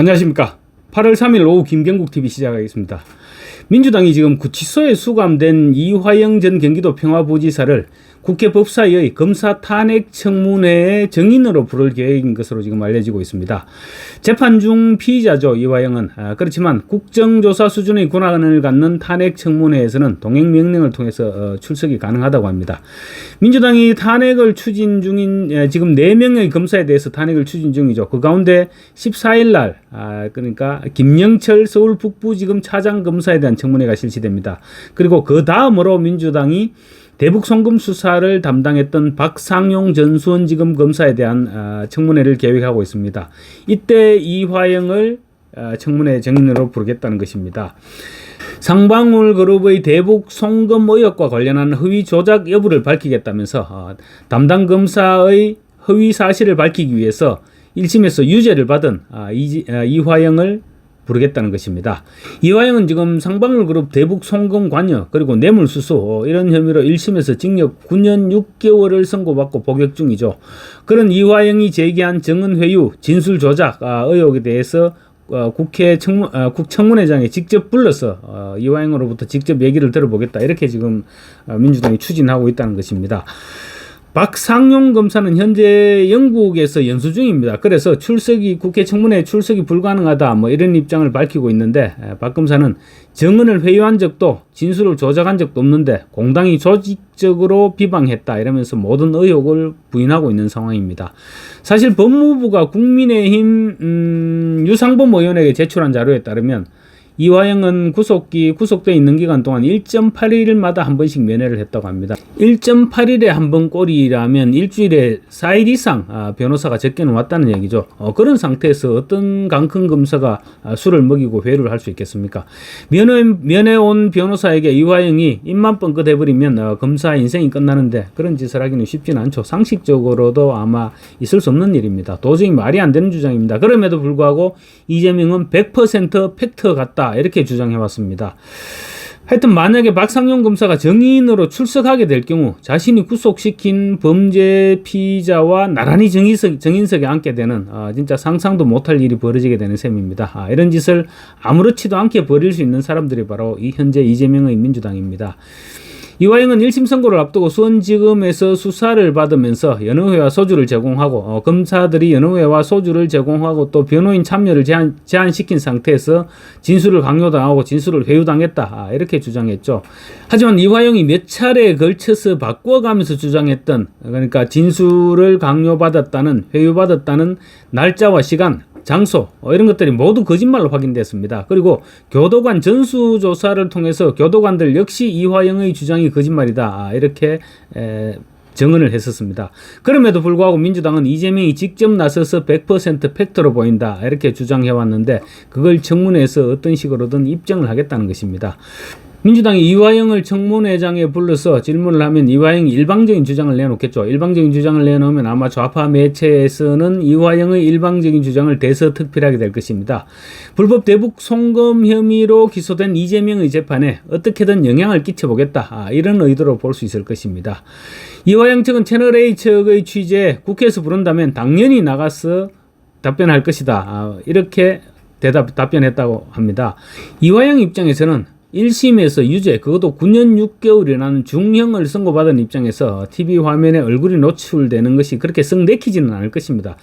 안녕하십니까. 8월 3일 오후 김경국 TV 시작하겠습니다. 민주당이 지금 구치소에 수감된 이화영 전 경기도 평화부지사를 국회 법사위의 검사 탄핵 청문회의 정인으로 부를 계획인 것으로 지금 알려지고 있습니다. 재판 중 피의자죠 이화영은 아, 그렇지만 국정조사 수준의 권한을 갖는 탄핵 청문회에서는 동행 명령을 통해서 어, 출석이 가능하다고 합니다. 민주당이 탄핵을 추진 중인 에, 지금 4명의 검사에 대해서 탄핵을 추진 중이죠. 그 가운데 14일 날 아, 그러니까 김영철 서울 북부지검 차장 검사에 대한 청문회가 실시됩니다. 그리고 그 다음으로 민주당이 대북 송금 수사를 담당했던 박상용 전 수원지검 검사에 대한 아, 청문회를 계획하고 있습니다. 이때 이화영을 아, 청문회 정인으로 부르겠다는 것입니다. 상방울 그룹의 대북 송금 의혹과 관련한 허위 조작 여부를 밝히겠다면서 어, 담당 검사의 허위 사실을 밝히기 위해서 1심에서 유죄를 받은 아, 이, 아, 이화영을 부르겠다는 것입니다. 이화영은 지금 상방울 그룹 대북 송금 관여 그리고 뇌물 수수 어, 이런 혐의로 1심에서 징역 9년 6개월을 선고받고 복역 중이죠. 그런 이화영이 제기한 정은회유 진술 조작 아, 의혹에 대해서 어, 국회 청문, 어, 국청문회장에 직접 불러서 어, 이화영으로부터 직접 얘기를 들어보겠다 이렇게 지금 어, 민주당이 추진하고 있다는 것입니다. 박상용 검사는 현재 영국에서 연수 중입니다. 그래서 출석이 국회 청문회 출석이 불가능하다 뭐 이런 입장을 밝히고 있는데 에, 박 검사는 정은을 회유한 적도 진술을 조작한 적도 없는데 공당이 조직적으로 비방했다 이러면서 모든 의혹을 부인하고 있는 상황입니다. 사실 법무부가 국민의힘 음, 유상범 의원에게 제출한 자료에 따르면 이화영은 구속기 구속돼 있는 기간 동안 1.8일마다 한 번씩 면회를 했다고 합니다. 1.8일에 한 번 꼴이라면 일주일에 4일 이상 아, 변호사가 적게는 왔다는 얘기죠. 어, 그런 상태에서 어떤 강큰 검사가 아, 술을 먹이고 회유를 할 수 있겠습니까? 면회 면회 온 변호사에게 이화영이 입만 뻥끗 해버리면 어, 검사 인생이 끝나는데 그런 짓을 하기는 쉽지는 않죠. 상식적으로도 아마 있을 수 없는 일입니다. 도저히 말이 안 되는 주장입니다. 그럼에도 불구하고 이재명은 100% 팩트 같다 이렇게 주장해 왔습니다. 하여튼 만약에 박상용 검사가 정인으로 출석하게 될 경우 자신이 구속시킨 범죄 피의자와 나란히 정인석, 정인석에 앉게 되는 아, 진짜 상상도 못할 일이 벌어지게 되는 셈입니다. 아, 이런 짓을 아무렇지도 않게 벌일 수 있는 사람들이 바로 이 현재 이재명의 민주당입니다. 이화영은 1심 선고를 앞두고 수원지검에서 수사를 받으면서 연호회와 소주를 제공하고 어, 검사들이 연호회와 소주를 제공하고 또 변호인 참여를 제한, 제한시킨 상태에서 진술을 강요당하고 진술을 회유당했다 아, 이렇게 주장했죠. 하지만 이화영이 몇 차례에 걸쳐서 바꿔가면서 주장했던 그러니까 진술을 강요받았다는 회유받았다는 날짜와 시간 장소 어, 이런 것들이 모두 거짓말로 확인됐습니다. 그리고 교도관 전수조사를 통해서 교도관들 역시 이화영의 주장이 거짓말이다 아, 이렇게 에, 정언을 했었습니다. 그럼에도 불구하고 민주당은 이재명이 직접 나서서 100% 팩트로 보인다 이렇게 주장해 왔는데 그걸 청문회에서 어떤 식으로든 입증을 하겠다는 것입니다. 민주당이 이화영을 청문회장에 불러서 질문을 하면 이화영이 일방적인 주장을 내놓겠죠. 일방적인 주장을 내놓으면 아마 좌파 매체에서는 이화영의 일방적인 주장을 대서특필하게 될 것입니다. 불법 대북 송금 혐의로 기소된 이재명의 재판에 어떻게든 영향을 끼쳐보겠다. 아, 이런 의도로 볼 수 있을 것입니다. 이화영 측은 채널A 측의 취재 국회에서 부른다면 당연히 나가서 답변할 것이다. 아, 이렇게 대답 답변했다고 합니다. 이화영 입장에서는 1심에서 유죄, 그것도 9년 6개월이라는 중형을 선고받은 입장에서 TV 화면에 얼굴이 노출되는 것이 그렇게 썩 내키지는 않을 것입니다.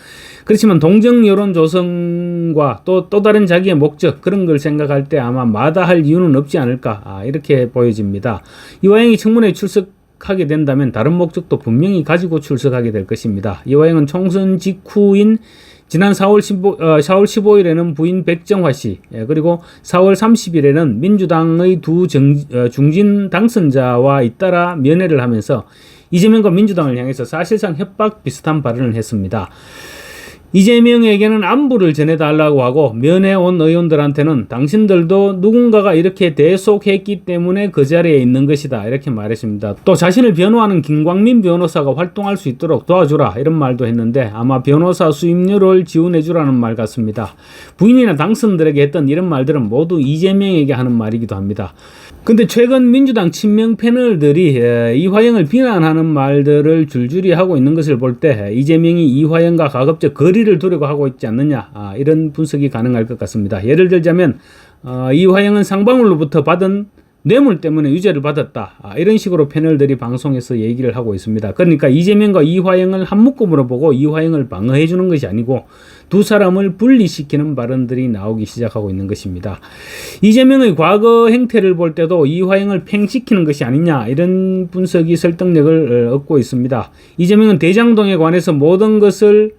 그렇지만 동정 여론 조성과 또, 또 다른 자기의 목적, 그런 걸 생각할 때 아마 마다할 이유는 없지 않을까, 아, 이렇게 보여집니다. 이화영이 청문회에 출석 하게 된다면 다른 목적도 분명히 가지고 출석하게 될 것입니다. 이화영은 총선 직후인 지난 4월 15, 어, 4월 15일에는 부인 백정화 씨, 예, 그리고 4월 30일에는 민주당의 두 정, 어, 중진 당선자와 잇따라 면회를 하면서 이재명과 민주당을 향해서 사실상 협박 비슷한 발언을 했습니다. 이재명에게는 안부를 전해달라고 하고 면회 온 의원들한테는 당신들도 누군가가 이렇게 대속했기 때문에 그 자리에 있는 것이다 이렇게 말했습니다. 또 자신을 변호하는 김광민 변호사가 활동할 수 있도록 도와주라 이런 말도 했는데 아마 변호사 수임료를 지원해주라는 말 같습니다. 부인이나 당선들에게 했던 이런 말들은 모두 이재명에게 하는 말이기도 합니다. 근데 최근 민주당 친명 패널들이 이화영을 비난하는 말들을 줄줄이 하고 있는 것을 볼 때 이재명이 이화영과 가급적 거리 거리를 두려고 하고 있지 않느냐 아, 이런 분석이 가능할 것 같습니다. 예를 들자면 어, 이화영은 상방울로부터 받은 뇌물 때문에 유죄를 받았다. 아, 이런 식으로 패널들이 방송에서 얘기를 하고 있습니다. 그러니까 이재명과 이화영을 한 묶음으로 보고 이화영을 방어해 주는 것이 아니고 두 사람을 분리시키는 발언들이 나오기 시작하고 있는 것입니다. 이재명의 과거 행태를 볼 때도 이화영을 팽시키는 것이 아니냐 이런 분석이 설득력을 어, 얻고 있습니다. 이재명은 대장동에 관해서 모든 것을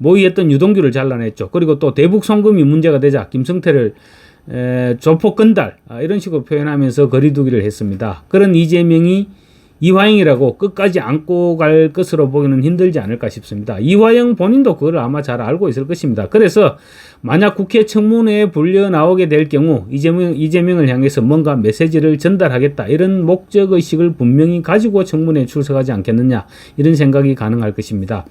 모의했던 유동규를 잘라냈죠. 그리고 또 대북 송금이 문제가 되자 김성태를 에, 조폭 건달 아, 이런 식으로 표현하면서 거리두기를 했습니다. 그런 이재명이 이화영이라고 끝까지 안고 갈 것으로 보기는 힘들지 않을까 싶습니다. 이화영 본인도 그걸 아마 잘 알고 있을 것입니다. 그래서 만약 국회 청문회에 불려 나오게 될 경우 이재명, 이재명을 향해서 뭔가 메시지를 전달하겠다 이런 목적 의식을 분명히 가지고 청문회에 출석하지 않겠느냐 이런 생각이 가능할 것입니다.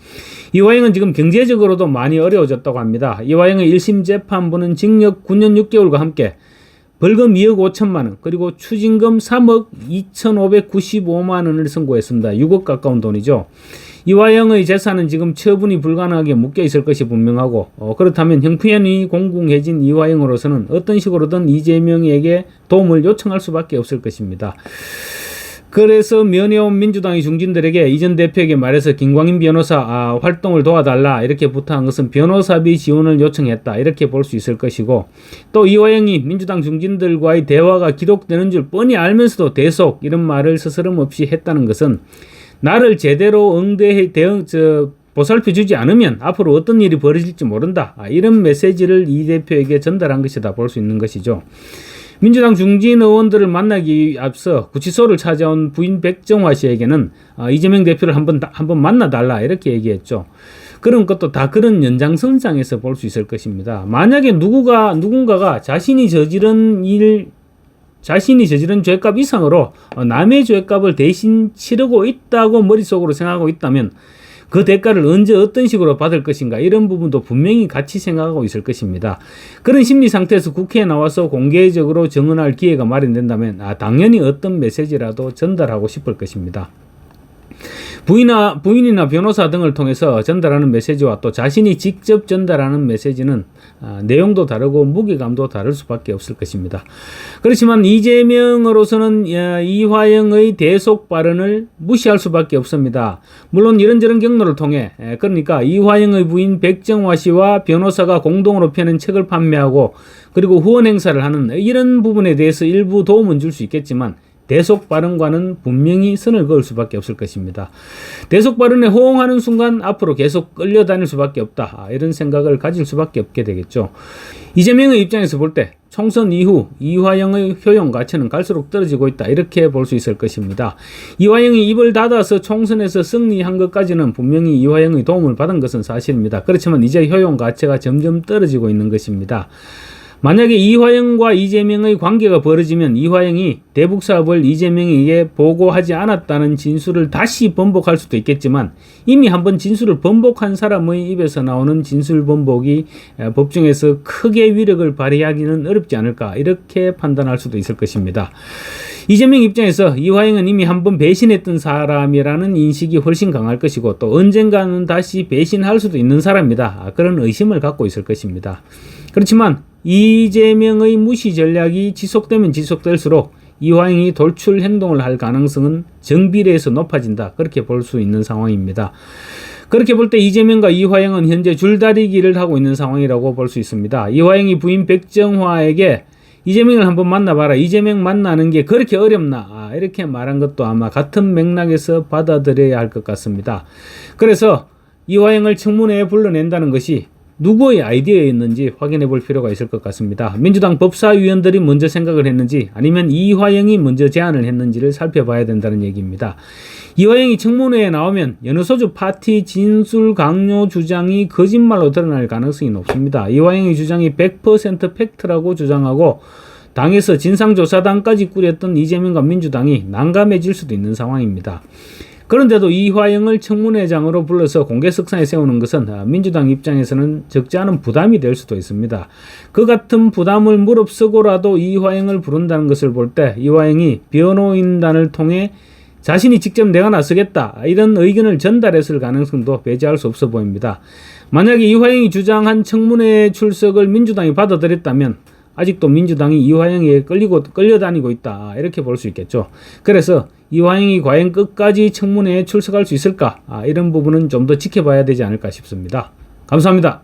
이화영은 지금 경제적으로도 많이 어려워졌다고 합니다. 이화영의 1심 재판부는 징역 9년 6개월과 함께 벌금 2억 5천만 원 그리고 추징금 3억 2,595만 원을 선고했습니다. 6억 가까운 돈이죠. 이화영의 재산은 지금 처분이 불가능하게 묶여 있을 것이 분명하고 어, 그렇다면 형편이 공공해진 이화영으로서는 어떤 식으로든 이재명에게 도움을 요청할 수밖에 없을 것입니다. 그래서 면회온 민주당의 중진들에게 이전 대표에게 말해서 김광인 변호사 아, 활동을 도와달라 이렇게 부탁한 것은 변호사비 지원을 요청했다 이렇게 볼 수 있을 것이고 또 이화영이 민주당 중진들과의 대화가 기록되는 줄 뻔히 알면서도 대속 이런 말을 스스럼 없이 했다는 것은 나를 제대로 응대해 대응 저 보살펴 주지 않으면 앞으로 어떤 일이 벌어질지 모른다 아, 이런 메시지를 이 대표에게 전달한 것이다 볼 수 있는 것이죠. 민주당 중진 의원들을 만나기 앞서 구치소를 찾아온 부인 백정화 씨에게는 어, 이재명 대표를 한번 한번 만나달라 이렇게 얘기했죠. 그런 것도 다 그런 연장선상에서 볼 수 있을 것입니다. 만약에 누구가 누군가가 자신이 저지른 일 자신이 저지른 죄값 이상으로 어, 남의 죄값을 대신 치르고 있다고 머릿속으로 생각하고 있다면 그 대가를 언제 어떤 식으로 받을 것인가 이런 부분도 분명히 같이 생각하고 있을 것입니다. 그런 심리 상태에서 국회에 나와서 공개적으로 증언할 기회가 마련된다면 아, 당연히 어떤 메시지라도 전달하고 싶을 것입니다. 부인이나, 부인이나 변호사 등을 통해서 전달하는 메시지와 또 자신이 직접 전달하는 메시지는 아, 내용도 다르고 무게감도 다를 수밖에 없을 것입니다. 그렇지만 이재명으로서는 이화영의 대속 발언을 무시할 수밖에 없습니다. 물론 이런저런 경로를 통해 그러니까 이화영의 부인 백정화 씨와 변호사가 공동으로 펴낸 책을 판매하고 그리고 후원 행사를 하는 이런 부분에 대해서 일부 도움은 줄 수 있겠지만 대속 발언과는 분명히 선을 그을 수밖에 없을 것입니다. 대속 발언에 호응하는 순간 앞으로 계속 끌려다닐 수밖에 없다. 아, 이런 생각을 가질 수밖에 없게 되겠죠. 이재명의 입장에서 볼 때 총선 이후 이화영의 효용 가치는 갈수록 떨어지고 있다. 이렇게 볼 수 있을 것입니다. 이화영이 입을 닫아서 총선에서 승리한 것까지는 분명히 이화영의 도움을 받은 것은 사실입니다. 그렇지만 이제 효용 가치가 점점 떨어지고 있는 것입니다. 만약에 이화영과 이재명의 관계가 벌어지면 이화영이 대북 사업을 이재명에게 보고하지 않았다는 진술을 다시 번복할 수도 있겠지만 이미 한번 진술을 번복한 사람의 입에서 나오는 진술 번복이 법정에서 크게 위력을 발휘하기는 어렵지 않을까 이렇게 판단할 수도 있을 것입니다. 이재명 입장에서 이화영은 이미 한번 배신했던 사람이라는 인식이 훨씬 강할 것이고 또 언젠가는 다시 배신할 수도 있는 사람이다. 그런 의심을 갖고 있을 것입니다. 그렇지만 이재명의 무시 전략이 지속되면 지속될수록 이화영이 돌출 행동을 할 가능성은 정비례에서 높아진다. 그렇게 볼 수 있는 상황입니다. 그렇게 볼 때 이재명과 이화영은 현재 줄다리기를 하고 있는 상황이라고 볼 수 있습니다. 이화영이 부인 백정화에게 이재명을 한번 만나봐라. 이재명 만나는 게 그렇게 어렵나? 아, 이렇게 말한 것도 아마 같은 맥락에서 받아들여야 할 것 같습니다. 그래서 이화영을 청문회에 불러낸다는 것이 누구의 아이디어였는지 확인해 볼 필요가 있을 것 같습니다. 민주당 법사위원들이 먼저 생각을 했는지 아니면 이화영이 먼저 제안을 했는지를 살펴봐야 된다는 얘기입니다. 이화영이 청문회에 나오면 연어소주 파티 진술 강요 주장이 거짓말로 드러날 가능성이 높습니다. 이화영의 주장이 100% 팩트라고 주장하고 당에서 진상조사단까지 꾸렸던 이재명과 민주당이 난감해질 수도 있는 상황입니다. 그런데도 이화영을 청문회장으로 불러서 공개석상에 세우는 것은 아, 민주당 입장에서는 적지 않은 부담이 될 수도 있습니다. 그 같은 부담을 무릅쓰고라도 이화영을 부른다는 것을 볼 때 이화영이 변호인단을 통해 자신이 직접 내가 나서겠다 이런 의견을 전달했을 가능성도 배제할 수 없어 보입니다. 만약에 이화영이 주장한 청문회 출석을 민주당이 받아들였다면 아직도 민주당이 이화영에게 끌리고 끌려다니고 있다 이렇게 볼 수 있겠죠. 그래서 이화영이 과연 끝까지 청문회에 출석할 수 있을까 아, 이런 부분은 좀 더 지켜봐야 되지 않을까 싶습니다. 감사합니다.